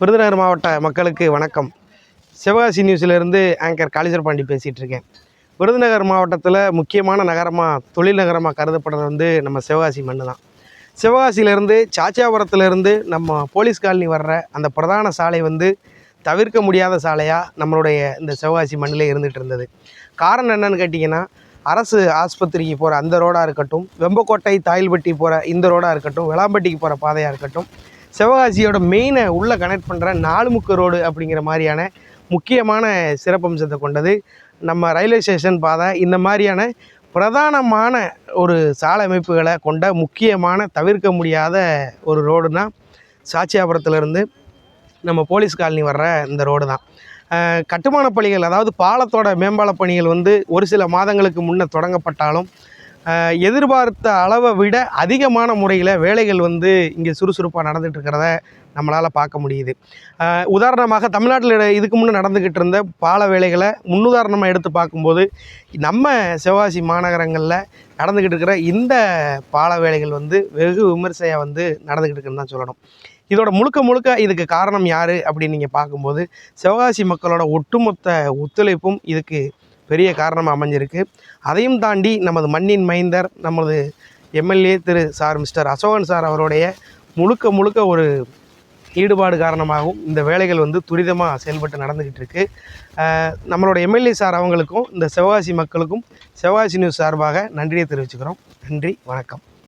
விருதுநகர் மாவட்ட மக்களுக்கு வணக்கம். சிவகாசி நியூஸிலிருந்து ஆங்கர் காளிசர் பாண்டி பேசிகிட்டு இருக்கேன் விருதுநகர் மாவட்டத்தில் முக்கியமான நகரமாக தொழில் நகரமாக கருதப்படுறது வந்து நம்ம சிவகாசி மண்ணு தான் சிவகாசியிலேருந்து சாச்சியாபுரத்துலேருந்து நம்ம போலீஸ் காலனி வர்ற அந்த பிரதான சாலை வந்து தவிர்க்க முடியாத சாலையாக நம்மளுடைய இந்த சிவகாசி மண்ணில் இருந்துகிட்டு இருந்தது. காரணம் என்னன்னு கேட்டிங்கன்னா அரசு ஆஸ்பத்திரிக்கு போகிற அந்த ரோடாக இருக்கட்டும் வெம்பக்கோட்டை தாயில்பட்டி போகிற இந்த ரோடாக இருக்கட்டும் வெளாம்பட்டிக்கு போகிற பாதையாக இருக்கட்டும் சிவகாசியோட மெயினை உள்ளே கனெக்ட் பண்ணுற நாலுமுக்கு ரோடு அப்படிங்கிற மாதிரியான முக்கியமான சிறப்பம்சத்தை கொண்டது. நம்ம ரயில்வே ஸ்டேஷன் பாதை இந்த மாதிரியான பிரதானமான ஒரு சாலை அமைப்புகளை கொண்ட முக்கியமான தவிர்க்க முடியாத ஒரு ரோடுனா சாட்சியாபுரத்துலேருந்து நம்ம போலீஸ் காலனி வர்ற இந்த ரோடு தான். கட்டுமான பணிகள் அதாவது பாலத்தோட மேம்பால பணிகள் வந்து ஒரு சில மாதங்களுக்கு முன்னே தொடங்கப்பட்டாலும் எதிர்பார்த்த அளவை விட அதிகமான முறையில் வேலைகள் வந்து இங்கே சுறுசுறுப்பாக நடந்துட்டு இருக்கிறத நம்மளால் பார்க்க முடியுது. உதாரணமாக தமிழ்நாட்டில் இதுக்கு முன்னே நடந்துக்கிட்டு இருந்த பால வேலைகளை முன்னுதாரணமாக எடுத்து பார்க்கும்போது நம்ம சிவகாசி மாநகரங்களில் நடந்துக்கிட்டு இருக்கிற இந்த பால வேலைகள் வந்து வெகு விமர்சையாக வந்து நடந்துக்கிட்டு இருக்குன்னு தான் சொல்லணும். இதோட முழுக்க முழுக்க இதுக்கு காரணம் யார் அப்படின்னு நீங்கள் பார்க்கும்போது சிவகாசி மக்களோட ஒட்டுமொத்த ஒத்துழைப்பும் இதுக்கு பெரிய காரணமாக அமைஞ்சிருக்கு. அதையும் தாண்டி நமது மண்ணின் மைந்தர் நமது MLA Thiru sir mister Asokan sir அவருடைய முழுக்க முழுக்க ஒரு ஈடுபாடு காரணமாகவும் இந்த வேலைகள் வந்து துரிதமாக செயல்பட்டு நடந்துக்கிட்டு இருக்கு. நம்மளோட எம்எல்ஏ சார் அவங்களுக்கும் இந்த சிவகாசி மக்களுக்கும் சிவகாசி நியூஸ் சார்பாக நன்றியை தெரிவிச்சுக்கிறோம். நன்றி வணக்கம்.